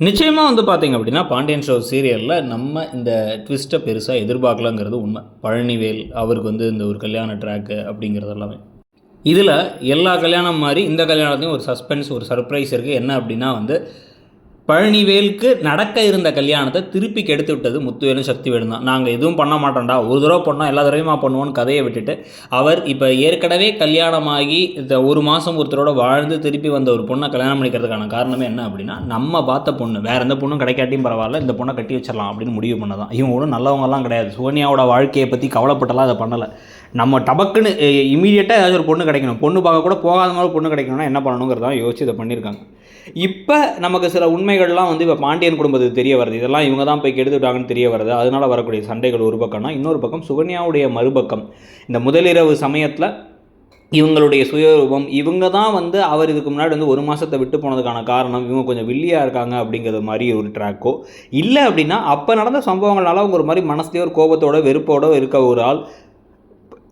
நிச்சயமாக வந்து பார்த்தீங்க அப்படின்னா பாண்டியன் ஷோ சீரியலில் நம்ம இந்த ட்விஸ்ட்டை பெருசாக எதிர்பார்க்கலங்கிறது உண்மை. பழனிவேல் அவருக்கு வந்து இந்த ஒரு கல்யாண ட்ராக்கு அப்படிங்கிறது எல்லாமே இதில் எல்லா கல்யாணம் மாதிரி இந்த கல்யாணத்தையும் ஒரு சஸ்பென்ஸ் ஒரு சர்ப்ரைஸ் இருக்குது என்ன அப்படின்னா வந்து பழனிவேலுக்கு நடக்க இருந்த கல்யாணத்தை திருப்பி கெடுத்து விட்டது முத்துவேலும் சக்திவேலும் தான். நாங்கள் எதுவும் பண்ண மாட்டோம்டா. ஒரு தடவை பண்ணோம் எல்லா தடவையுமா பண்ணுவோன்னு கதையை விட்டுட்டு அவர் இப்போ ஏற்கனவே கல்யாணமாகி இந்த ஒரு மாதம் ஒருத்தரோட வாழ்ந்து திருப்பி வந்த ஒரு பொண்ணை கல்யாணம் பண்ணிக்கிறதுக்கான காரணமே என்ன அப்படின்னா நம்ம பார்த்த பொண்ணு வேறு எந்த பொண்ணும் கிடைக்காட்டியும் பரவாயில்ல இந்த பொண்ணை கட்டி வச்சிடலாம் அப்படின்னு முடிவு பண்ணதான். இவங்க ஒன்றும் நல்லவங்கலாம் கிடையாது. சோனியாவோட வாழ்க்கையை பற்றி கவலைப்பட்டலாம் அதை பண்ணலை. நம்ம டபக்குன்னு இமீடியட்டாக ஏதாச்சும் ஒரு பொண்ணு கிடைக்கணும். பொண்ணு பார்க்க கூட போகாத மாதிரி பொண்ணு கிடைக்கணும்னா என்ன பண்ணணுங்கிறதான் யோசிச்சு இதை பண்ணியிருக்காங்க. இப்போ நமக்கு சில உண்மை உண்மைகள்லாம் வந்து இப்போ பாண்டியன் குடும்பத்துக்கு தெரிய வருது. இதெல்லாம் இவங்க தான் போய் கெடுத்துட்டாங்கன்னு தெரிய வருது. அதனால் வரக்கூடிய சண்டைகள் ஒரு பக்கம்னா இன்னொரு பக்கம் சுகன்யாவுடைய மறுபக்கம். இந்த முதலிரவு சமயத்தில் இவங்களுடைய சுயரூபம் இவங்க தான் வந்து அவர் இதுக்கு முன்னாடி வந்து ஒரு மாதத்தை விட்டு போனதுக்கான காரணம் இவங்க கொஞ்சம் வில்லியாக இருக்காங்க அப்படிங்கிறது மாதிரி ஒரு ட்ராக்கோ இல்லை அப்படின்னா அப்போ நடந்த சம்பவங்களால் அவங்க ஒரு மாதிரி மனசுலேயே ஒரு கோபத்தோட வெறுப்போட இருக்க ஒரு ஆள்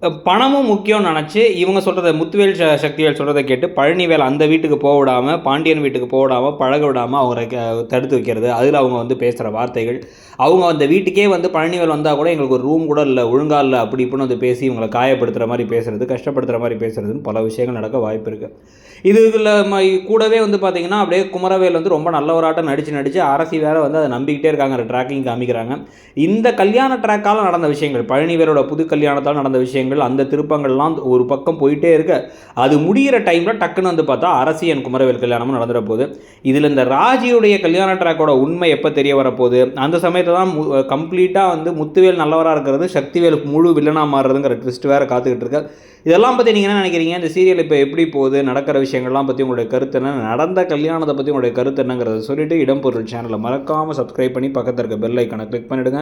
பணமும் முக்கியம்னு நினச்சி இவங்க சொல்கிறத முத்துவேல் ச சக்திவேல் சொல்கிறத கேட்டு பழனிவேல் அந்த வீட்டுக்கு போக விடாமல் பாண்டியன் வீட்டுக்கு போக விடாமல் பழக விடாமல் அவரை க- தடுத்து வைக்கிறது. அதில் அவங்க வந்து பேசுகிற வார்த்தைகள். அவங்க அந்த வீட்டுக்கே வந்து பழனிவேல் வந்தால் கூட எங்களுக்கு ஒரு ரூம் கூட இல்லை ஒழுங்கா இல்லை அப்படி இப்படின்னு வந்து பேசி இவங்களை காயப்படுத்துகிற மாதிரி பேசுகிறது கஷ்டப்படுத்துகிற மாதிரி பேசுகிறதுன்னு பல விஷயங்கள் நடக்க வாய்ப்பு இருக்குது இது இதில் கூடவே வந்து பார்த்திங்கன்னா அப்படியே குமரவேல் வந்து ரொம்ப நல்லவராட்டம் நடித்து நடித்து அரசி வேறு வந்து அதை நம்பிக்கிட்டே இருக்காங்க ட்ராக்கிங் காமிக்கிறாங்க. இந்த கல்யாண ட்ராக்கால் நடந்த விஷயங்கள் பழனிவேலோட புது கல்யாணத்தால் நடந்த விஷயங்கள் அந்த திருப்பங்கள்லாம் ஒரு பக்கம் போயிட்டே இருக்க. அது முடிகிற டைமில் டக்குன்னு வந்து பார்த்தா அரசியன் குமரவேல் கல்யாணமும் நடந்துட போகுது இதில் இந்த ராஜியுடைய கல்யாண ட்ராக்கோட உண்மை எப்போ தெரிய வரப்போகுது அந்த சமயத்தை தான் கம்ப்ளீட்டாக வந்து முத்துவேல் நல்லவராக இருக்கிறது சக்திவேல் முழு வில்லனாக மாறுறதுங்கிற ட்விஸ்ட் வேறு காத்துக்கிட்டு இருக்க. இதெல்லாம் பற்றி நீங்கள் என்ன நினைக்கிறீங்க? இந்த சீரியல் இப்போ எப்படி போகுது? நடக்கிற விஷயங்கள்லாம் பற்றி உங்களுடைய கருத்து என்ன? நடந்த கல்யாணத்தை பற்றி உங்களுடைய கருத்து என்னங்கிறத சொல்லிட்டு இடம்பொருள் சேனலை மறக்காமல் சப்ஸ்கிரைப் பண்ணி பக்கத்தில் இருக்க பெல் ஐக்கனை கிளிக் பண்ணிவிடுங்க